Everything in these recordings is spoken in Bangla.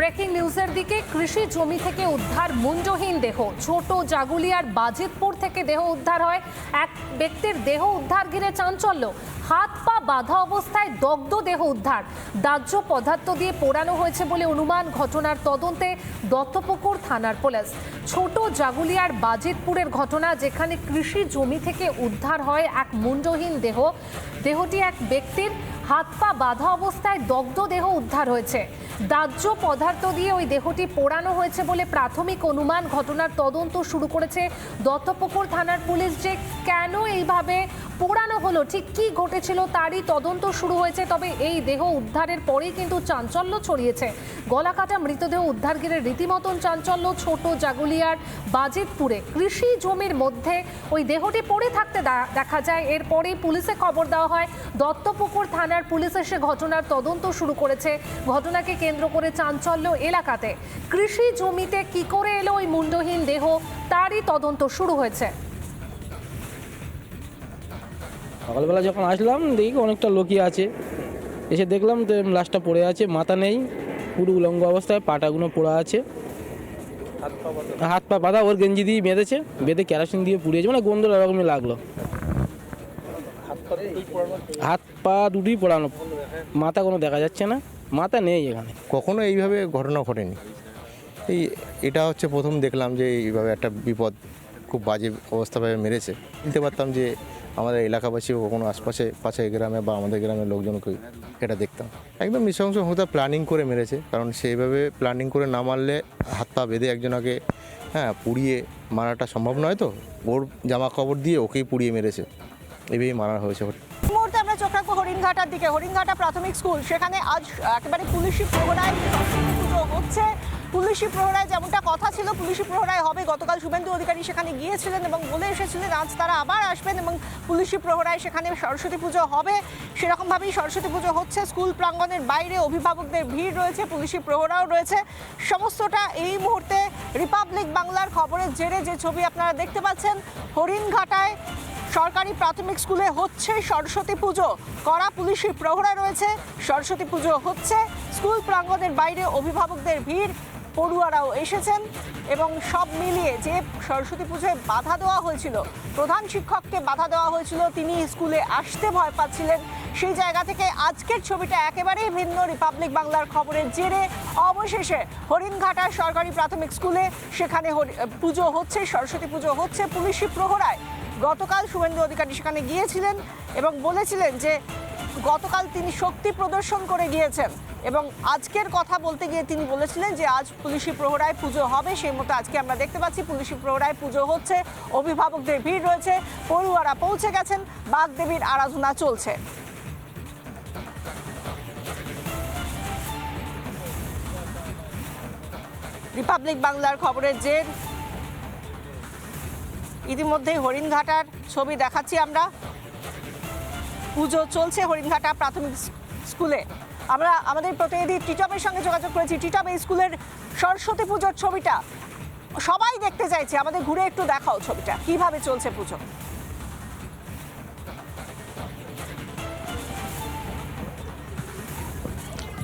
ব্রেকিং নিউজের দিকে, কৃষি জমি থেকে উদ্ধার মুঞ্জহীন দেহ। ছোট জাগুলিয়ার বাজিতপুর থেকে দেহ উদ্ধার হয়। এক ব্যক্তির দেহ উদ্ধার ঘিরে চাঞ্চল্য। হাত পা বাঁধা অবস্থায় দগ্ধ দেহ উদ্ধার। দাহ্য পদার্থ দিয়ে পোড়ানো হয়েছে বলে অনুমান ঘটনার তদন্তে দত্তপুকুর থানার পুলিশ। ছোট জাগুলিয়ার বাজিতপুরের ঘটনা যেখানে কৃষি জমি থেকে উদ্ধার হয় এক মুন্ডহীন দেহ। দেহটি এক ব্যক্তির হাত পা বাঁধা অবস্থায় দগ্ধ দেহ উদ্ধার হয়েছে। দাহ্য পদার্থ দিয়ে ওই দেহটি পোড়ানো হয়েছে বলে প্রাথমিক অনুমান ঘটনার তদন্ত শুরু করেছে দত্তপুকুর থানার পুলিশ যে কেন এইভাবে পোড়ানো হলো, ঠিক কি ঘটেছিল তারই তদন্ত শুরু হয়েছে, তবে এই দেহ উদ্ধারের পরেই কিন্তু চাঞ্চল্য ছড়িয়েছে। গলাকাটা মৃতদেহ উদ্ধার ঘিরে রীতিমতন চাঞ্চল্য, ছোট জাগুলিয়ার বাজিতপুরে। কৃষি জমির মধ্যে ওই দেহটি পড়ে থাকতে দেখা যায়। এরপরেই পুলিশে খবর দেওয়া হয়, দত্তপুকুর থানার পুলিশ এসে ঘটনার তদন্ত শুরু করেছে। ঘটনাকে কেন্দ্র করে চাঞ্চল্য এলাকাতে। কৃষি জমিতে কি করে এলো ওই মুন্ডহীন দেহ, তারই তদন্ত শুরু হয়েছে। সকালবেলা যখন আসলাম, দেখি অনেকটা লোকই আছে। এসে দেখলাম তো লাশটা পড়ে আছে, মাথা নেই, পুরো উলঙ্গ অবস্থায়, পাটাগুলো পড়া আছে। হাত পা বাঁধা, ওর গেঞ্জি দিয়ে বেঁধেছে, বেঁধে কেরাসিন দিয়ে পুড়িয়েছে মানে গন্ধ এরকমই লাগল। হাত পা দুটোই পোড়ানো, মাথা কোনো দেখা যাচ্ছে না, মাথা নেই এখানে। কখনো এইভাবে ঘটনা ঘটেনি? এই এটা হচ্ছে প্রথম দেখলাম যে এইভাবে একটা বিপদ খুব বাজে অবস্থাভাবে মেরেছে। বলতে পারতাম যে আমাদের এলাকাবাসী কখনো আশপাশে, পাশে গ্রামে বা আমাদের গ্রামের লোকজনকে এটা দেখতাম। একদম নৃশংস হতে প্ল্যানিং করে মেরেছে। কারণ সেইভাবে প্ল্যানিং করে না মারলে হাত পা বেঁধে একজনকে হ্যাঁ পুড়িয়ে মারাটা সম্ভব নয় তো? ওর জামা কাপড় দিয়ে ওকেই পুড়িয়ে মেরেছে। এভাবেই মারা হয়েছে মুহূর্তে আমরা চোখ রাখব হরিণঘাটার দিকে। হরিণঘাটা প্রাথমিক স্কুল, সেখানে আজ একেবারে পুলিশি পুজো হচ্ছে। পুলিশি প্রহরায় যেমনটা কথা ছিল, পুলিশি প্রহরায় হবে। গতকাল শুভেন্দু অধিকারী সেখানে গিয়েছিলেন এবং বলে এসেছিলেন, আজ তারা আবার আসবেন এবং পুলিশি প্রহরায় সেখানে সরস্বতী পুজো হবে। সেরকমভাবেই সরস্বতী পুজো হচ্ছে। স্কুল প্রাঙ্গণের বাইরে অভিভাবকদের ভিড় রয়েছে, পুলিশি প্রহরাও রয়েছে। সমস্তটা এই মুহূর্তে রিপাবলিক বাংলার খবরের জেরে যে ছবি আপনারা দেখতে পাচ্ছেন, হরিণঘাটায় সরকারি প্রাথমিক স্কুলে হচ্ছে সরস্বতী পুজো। কড়া পুলিশি প্রহরা রয়েছে, সরস্বতী পুজো হচ্ছে। স্কুল প্রাঙ্গণের বাইরে অভিভাবকদের ভিড় পড়ুয়ারাও এসেছেন এবং সব মিলিয়ে যে সরস্বতী পুজোয় বাধা দেওয়া হয়েছিল, প্রধান শিক্ষককে বাধা দেওয়া হয়েছিল, তিনি স্কুলে আসতে ভয় পাচ্ছিলেন। সেই জায়গা থেকে আজকের ছবিটা একেবারেই ভিন্ন। রিপাবলিক বাংলার খবরের জেরে অবশেষে হরিণঘাটা সরকারি প্রাথমিক স্কুলে সেখানে পুজো হচ্ছে, সরস্বতী পুজো হচ্ছে। পুলিশি প্রহরায় গতকাল শুভেন্দু অধিকারী সেখানে গিয়েছিলেন এবং বলেছিলেন যে গতকাল তিনি শক্তি প্রদর্শন করে গিয়েছেন। এবং আজকের কথা বলতে গিয়ে তিনি বলেছিলেন যে, আজ পুলিশি প্রহরায় পুজো হবে। সেই মতো আজকে আমরা দেখতে পাচ্ছি পুলিশি প্রহরায় পুজো হচ্ছে। অভিভাবকদের ভিড় রয়েছে। পড়ুয়ারা পৌঁছে গেছেন। বাগদেবীর আরাধনা চলছে। রিপাবলিক বাংলার খবরের জের ইতিমধ্যেই হরিণঘাটার ছবি দেখাচ্ছি আমরা। পুজো চলছে হরিণঘাটা প্রাথমিক স্কুলে। আমরা আমাদের প্রতিনিধি টিটপের সঙ্গে যোগাযোগ করেছি। টিটপ, এই স্কুলের সরস্বতী পুজোর ছবিটা সবাই দেখতে চাইছে। আমাদের ঘুরে একটু দেখাও ছবিটা। কীভাবে চলছে পুজো?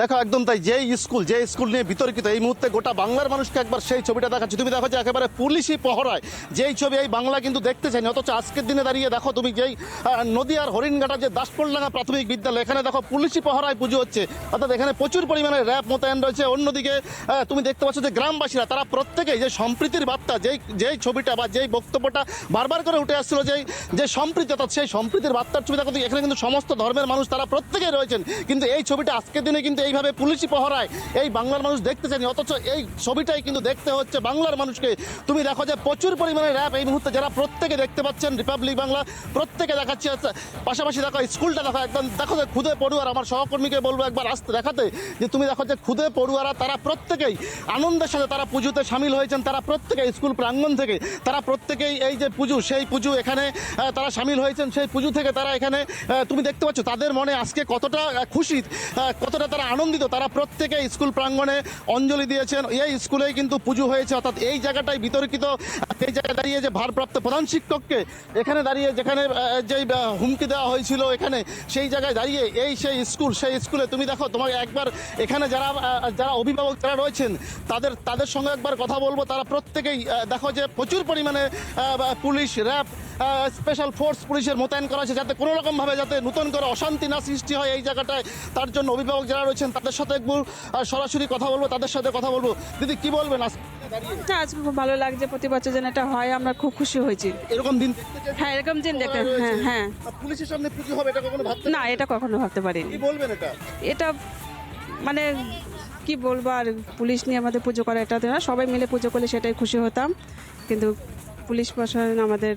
দেখো একদম তাই যেই স্কুল যে স্কুল নিয়ে বিতর্কিত এই মুহূর্তে গোটা বাংলার মানুষকে একবার সেই ছবিটা দেখাচ্ছি। তুমি দেখো যে একেবারে পুলিশি পহরায় যেই ছবি এই বাংলা কিন্তু দেখতে চাইনি অথচ আজকের দিনে দাঁড়িয়ে দেখো তুমি যেই আহ, নদীয়ার হরিণঘাটা যে দাসপল্লাঙ্গা প্রাথমিক বিদ্যালয় এখানে দেখো পুলিশি পহরায় পুজো হচ্ছে। অর্থাৎ এখানে প্রচুর পরিমাণে র্যাব মোতায়েন রয়েছে। অন্যদিকে তুমি দেখতে পাচ্ছ যে গ্রামবাসীরা তারা প্রত্যেকেই যে সম্প্রীতির বার্তা যেই যেই ছবিটা বা যেই বক্তব্যটা বারবার করে উঠে আসছিল যেই যে সম্প্রীতি অর্থাৎ সেই সম্প্রীতির বার্তার ছবি দেখো এখানে কিন্তু সমস্ত ধর্মের মানুষ তারা প্রত্যেকেই রয়েছেন। কিন্তু এই ছবিটা আজকের দিনে কিন্তু এইভাবে পুলিশি পহরায় এই বাংলার মানুষ দেখতে চায়নি অথচ এই ছবিটাই কিন্তু দেখতে হচ্ছে বাংলার মানুষকে। তুমি দেখো যে প্রচুর পরিমাণে র্যাব এই মুহূর্তে যারা প্রত্যেকে দেখতে পাচ্ছেন রিপাবলিক বাংলা প্রত্যেকে দেখাচ্ছে পাশাপাশি দেখো স্কুলটা দেখো, একদম দেখো যে খুদে পড়ুয়ার, আমার সহকর্মীকে বলব একবার আসতে দেখাতে, যে তুমি দেখো যে খুদে পড়ুয়ারা, তারা প্রত্যেকেই আনন্দের সাথে তারা পুজোতে সামিল হয়েছেন, তারা প্রত্যেকে স্কুল প্রাঙ্গণ থেকে, তারা প্রত্যেকেই এই যে পুজো, সেই পুজো এখানে তারা সামিল হয়েছেন, সেই পুজো থেকে তারা এখানে তুমি দেখতে পাচ্ছ, তাদের মনে আজকে কতটা খুশি কতটা তারা আনন্দিত। তারা প্রত্যেকে স্কুল প্রাঙ্গণে অঞ্জলি দিয়েছেন। এই স্কুলেই কিন্তু পুজো হয়েছে, অর্থাৎ এই জায়গাটাই বিতর্কিত। এই জায়গায় দাঁড়িয়ে যে ভারপ্রাপ্ত প্রধান শিক্ষককে এখানে দাঁড়িয়ে যেখানে যেই হুমকি দেওয়া হয়েছিল এখানে, সেই জায়গায় দাঁড়িয়ে এই সেই স্কুল, সেই স্কুলে তুমি দেখো, তোমাকে একবার এখানে যারা যারা অভিভাবক যারা রয়েছেন, তাদের তাদের সঙ্গে একবার কথা বলব। তারা প্রত্যেকেই দেখো যে প্রচুর পরিমাণে পুলিশ, র্যাব স্পেশাল ফোর্স পুলিশের মোতায়েন করা হয়েছে যাতে কোনো রকমভাবে যাতে নতুন করে অশান্তি না সৃষ্টি হয় এই জায়গাটায়। তার জন্য অভিভাবক যারা রয়েছেন তাদের সাথে একটু সরাসরি কথা বলব তাদের সাথে কথা বলব। দিদি কি বলবেন আজকে না আজকে খুব ভালো লাগছে প্রতি বছর যেন এটা হয় আমরা খুব খুশি হয়েছি। এরকম দিন হ্যাঁ এরকম দিন দেখে হ্যাঁ হ্যাঁ। পুলিশের সামনে পুজো হবে এটা কখনো ভাবতে না এটা কখনো ভাবতে পারিনি। কি বলবেন এটা? এটা মানে কি বলব আর পুলিশ নিয়ে আমাদের পুজো করা এটা না সবাই মিলে পুজো করলে সেটাই খুশি হতাম। কিন্তু পুলিশ প্রশাসন আমাদের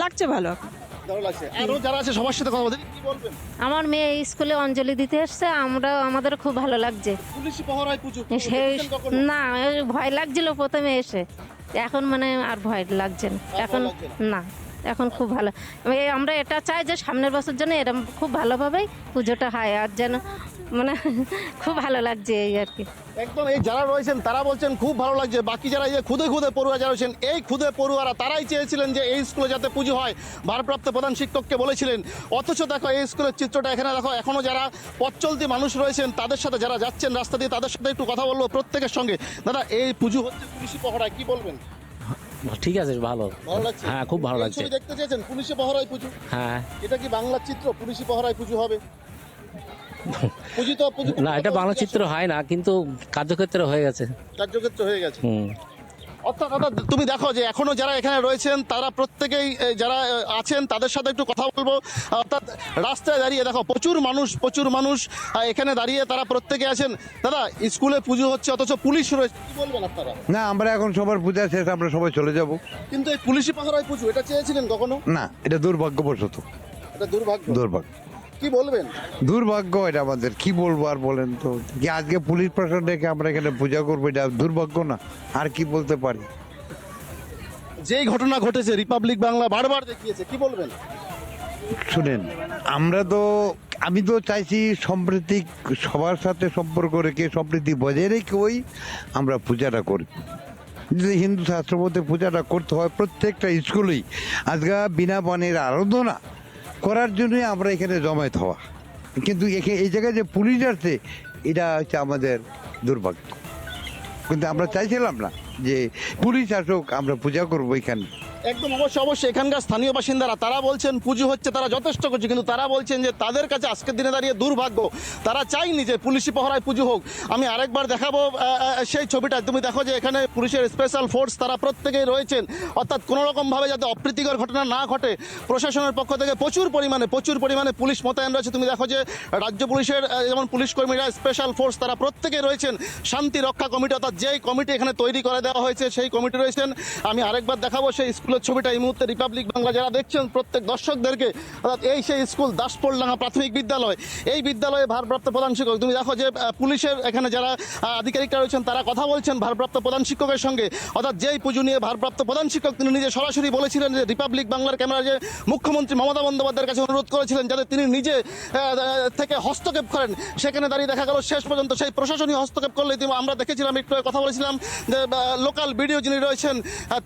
লাগছে ভালো। ভালো আরও যারা আছে সবার সাথে কথা বলতে কি বলবেন? আমার মেয়ে স্কুলে অঞ্জলি দিতে এসছে আমরা আমাদের খুব ভালো লাগছে। পুলিশি পহরায় পুজো? না ওই ভয় লাগছিল প্রথমে এসে। এখন মানে আর ভয় লাগছে না। এখন না? এখন খুব ভালো। আমরা এটা চাই যে সামনের বছর জন্য এরকম খুব ভালোভাবেই পুজোটা হয় আর যেন মানে খুব ভালো লাগছে এই আর কি। একদম এই যারা রয়েছেন তারা বলছেন খুব ভালো লাগছে। বাকি যারা এই যে খুদে খুদে পড়ুয়া যারা রয়েছেন এই খুদে পড়ুয়ারা তারাই চেয়েছিলেন যে এই স্কুলে যাতে পুজো হয়। ভারপ্রাপ্ত প্রধান শিক্ষককে বলেছিলেন অথচ দেখো এই স্কুলের চিত্রটা এখানে দেখো এখনও যারা পথ চলতি মানুষ রয়েছেন তাদের সাথে যারা যাচ্ছেন রাস্তা দিয়ে তাদের সাথে একটু কথা বলব প্রত্যেকের সঙ্গে। দাদা এই পুজো হচ্ছে পুলিশি পহরায় কি বলবেন? ঠিক আছে ভালো। ভালো হ্যাঁ, খুব ভালো লাগছে। দেখতে চেয়েছেন পুলিশি পহরায় পুজো? হ্যাঁ। এটা কি বাংলার চিত্র? পুলিশি পহরায় পুজো হবে? না এটা বাংলা চিত্র হয় না কিন্তু কার্যক্ষেত্রে হয়ে গেছে। কার্যক্ষেত্র হয়ে গেছে। অর্থাৎ অর্থাৎ তুমি দেখো যে এখনও যারা এখানে রয়েছেন তারা প্রত্যেকেই যারা আছেন তাদের সাথে একটু কথা বলব। অর্থাৎ রাস্তায় দাঁড়িয়ে দেখো প্রচুর মানুষ প্রচুর মানুষ এখানে দাঁড়িয়ে তারা প্রত্যেকে আছেন। দাদা স্কুলে পুজো হচ্ছে অথচ পুলিশ রয়েছে কি বলবেন আপনারা? না আমরা এখন সবার পূজা শেষ আমরা সবাই চলে যাব। কিন্তু এই পুলিশি পাহারায় পুজো এটা চেয়েছিলেন কখনো? না এটা দুর্ভাগ্যবশত। এটা দুর্ভাগ্য। দুর্ভাগ্য। কি বলবেন? দুর্ভাগ্য এটা আমাদের। কি বলব আর বলেন তো? কি আজকে পুলিশ প্রশাসন ডেকে আমরা এখানে পূজা করব এটা দুর্ভাগ্য না। আর কি বলতে পারি? যেই ঘটনা ঘটেছে রিপাবলিক বাংলা বারবার দেখিয়েছে কি বলবেন? শুনেন আমরা তো আমি তো চাইছি সম্প্রীতি সবার সাথে সম্পর্ক রেখে সম্প্রীতি বজায় রেখে ওই আমরা পূজাটা করি। যদি হিন্দু শাস্ত্র মধ্যে পূজাটা করতে হয় প্রত্যেকটা স্কুলেই। আজকে বিনা বানের আরাধনা করার জন্যই আমরা এখানে জমায়েত হওয়া। কিন্তু এই জায়গায় যে পুলিশ আসছে, এটা হচ্ছে আমাদের দুর্ভাগ্য। কিন্তু আমরা চাইছিলাম না। যে পুলিশ আসুক, আমরা পূজা করব এখানে। একদম অবশ্যই অবশ্যই। এখানকার স্থানীয় বাসিন্দারা, তারা বলছেন, পুজো হচ্ছে, তারা যথেষ্ট করছে কিন্তু তারা বলছেন যে, তাদের কাছে আজকের দিনে দাঁড়িয়ে দুর্ভাগ্য। তারা চাইনি যে, পুলিশি পহরায় পুজো হোক। আমি আরেকবার দেখাবো সেই ছবিটা। তুমি দেখো যে, এখানে পুলিশের স্পেশাল ফোর্স তারা প্রত্যেকেই রয়েছেন। অর্থাৎ কোনো রকমভাবে যাতে অপ্রীতিকর ঘটনা না ঘটে, প্রশাসনের পক্ষ থেকে প্রচুর পরিমাণে প্রচুর পরিমাণে পুলিশ মোতায়েন রয়েছে। তুমি দেখো যে, রাজ্য পুলিশের যেমন পুলিশ কর্মীরা স্পেশাল ফোর্স তারা প্রত্যেকেই রয়েছেন। শান্তি রক্ষা কমিটি, অর্থাৎ যেই কমিটি এখানে তৈরি করে দেওয়া হয়েছে, সেই কমিটি রয়েছেন। আমি আরেকবার দেখাবো সেই স্কুলের ছবিটা। এই মুহূর্তে রিপাবলিক বাংলা যারা দেখছেন, প্রত্যেক দর্শকদেরকে, অর্থাৎ এই সেই স্কুল দাসপোলডাঙ্গা প্রাথমিক বিদ্যালয়, এই বিদ্যালয়ে ভারপ্রাপ্ত প্রধান শিক্ষক, তুমি দেখো যে পুলিশের এখানে যারা আধিকারিকরা রয়েছেন, তারা কথা বলছেন ভারপ্রাপ্ত প্রধান শিক্ষকের সঙ্গে। অর্থাৎ যেই পুজো নিয়ে ভারপ্রাপ্ত প্রধান শিক্ষক, তিনি নিজে সরাসরি বলেছিলেন যে, রিপাবলিক বাংলার ক্যামেরা যে মুখ্যমন্ত্রী মমতা বন্দ্যোপাধ্যায়ের কাছে অনুরোধ করেছিলেন, যাতে তিনি নিজে থেকে হস্তক্ষেপ করেন। সেখানে দাঁড়িয়ে দেখা গেল, শেষ পর্যন্ত সেই প্রশাসনিক হস্তক্ষেপ করলে আমরা দেখেছিলাম, একটু কথা বলেছিলাম যে লোকাল ভিডিও যিনি রয়েছেন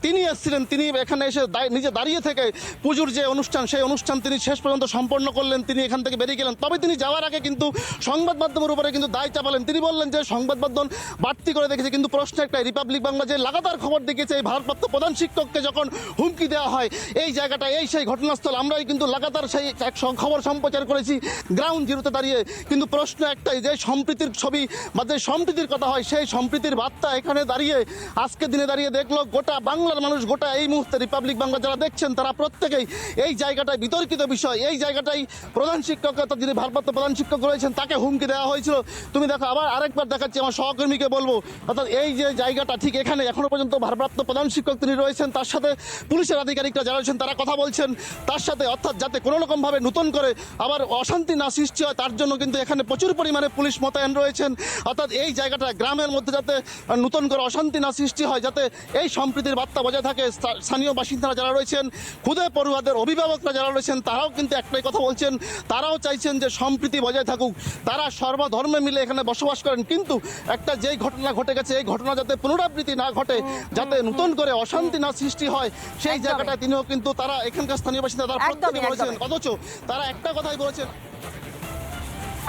তিনি এসেছিলেন, তিনি এখানে এসে নিজে দাঁড়িয়ে থেকে পুজোর যে অনুষ্ঠান, সেই অনুষ্ঠান তিনি শেষ পর্যন্ত সম্পন্ন করলেন, তিনি এখান থেকে বেরিয়ে গেলেন। তবে তিনি যাওয়ার আগে কিন্তু সংবাদ মাধ্যমের উপরে কিন্তু দায় চাপালেন। তিনি বললেন যে সংবাদ মাধ্যম বাড়তি করে দেখেছে, কিন্তু প্রশ্ন একটাই, রিপাবলিক বাংলা যে লাগাতার খবর দেখিয়েছে, এই ভারপ্রাপ্ত প্রধান শিক্ষককে যখন হুমকি দেওয়া হয়, এই জায়গাটা এই সেই ঘটনাস্থল, আমরাই কিন্তু লাগাতার সেই এক খবর সম্প্রচার করেছি, গ্রাউন্ড জিরোতে দাঁড়িয়ে। কিন্তু প্রশ্ন একটাই, যে সম্প্রীতির ছবি বা যে সম্প্রীতির কথা হয়, সেই সম্প্রীতির বার্তা এখানে দাঁড়িয়ে আজকের দিনে দাঁড়িয়ে দেখল গোটা বাংলার মানুষ, গোটা এই মুহূর্তে রিপাবলিক বাংলা যারা দেখছেন, তারা প্রত্যেকেই এই জায়গাটায় বিতর্কিত বিষয়, এই জায়গাটাই প্রধান শিক্ষক, অর্থাৎ যিনি ভারপ্রাপ্ত প্রধান শিক্ষক রয়েছেন, তাকে হুমকি দেওয়া হয়েছিল। তুমি দেখো, আবার আরেকবার দেখাচ্ছি আমার সহকর্মীকে বলব, অর্থাৎ এই যে জায়গাটা ঠিক এখানে, এখনও পর্যন্ত ভারপ্রাপ্ত প্রধান শিক্ষক তিনি রয়েছেন, তার সাথে পুলিশের আধিকারিকরা যারা রয়েছেন, তারা কথা বলছেন। তার সাথে, অর্থাৎ যাতে কোনো রকমভাবে নতুন করে আবার অশান্তি না সৃষ্টি হয়, তার জন্য কিন্তু এখানে প্রচুর পরিমাণে পুলিশ মোতায়েন রয়েছেন। অর্থাৎ এই জায়গাটা গ্রামের মধ্যে যাতে নতুন করে অশান্তি না সৃষ্টি হয় যাতে এই সম্প্রীতির বার্তা বজায় থাকে। স্থানীয় বাসিন্দারা যারা রয়েছেন খুদে পড়ুয়াদের অভিভাবকরা যারা রয়েছেন তারাও কিন্তু একটাই কথা বলছেন তারাও চাইছেন যে সম্প্রীতি বজায় থাকুক। তারা সর্বধর্মে মিলে এখানে বসবাস করেন কিন্তু একটা যেই ঘটনা ঘটে গেছে এই ঘটনা যাতে পুনরাবৃত্তি না ঘটে যাতে নতুন করে অশান্তি না সৃষ্টি হয় সেই। জায়গাটায় তিনিও কিন্তু তারা এখানকার স্থানীয় বাসিন্দা তারা প্রত্যেকে বলেছেন। অথচ তারা একটা কথাই বলেছেন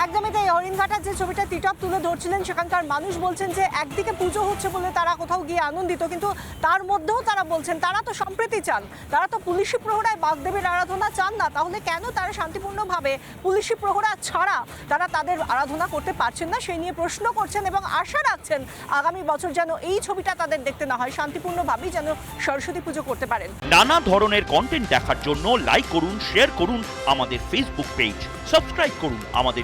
একদমই তাই। হরিণঘাটার যে ছবিটা তিটক তুলে ধরছিলেন, সেখানকার মানুষ বলছেন যে একদিকে পুজো হচ্ছে বলে তারা কোথাও গিয়ে আনন্দিত, কিন্তু তার মধ্যেও তারা বলছেন, তারা তো সম্প্রীতি চান, তারা তো পুলিশি প্রহরায় বাগদেবীর আরাধনা চান না, তাহলে কেন তারা শান্তিপূর্ণভাবে পুলিশি প্রহরা ছাড়া তারা তাদের আরাধনা করতে পারছেন না? সেই নিয়ে প্রশ্ন করছেন এবং আশা রাখছেন আগামী বছর যেন এই ছবিটা তাদের দেখতে না হয়, শান্তিপূর্ণভাবেই যেন সরস্বতী পুজো করতে পারেন। নানা ধরনের কন্টেন্ট দেখার জন্য লাইক করুন শেয়ার করুন আমাদের ফেসবুক পেজ সাবস্ক্রাইব করুন আমাদের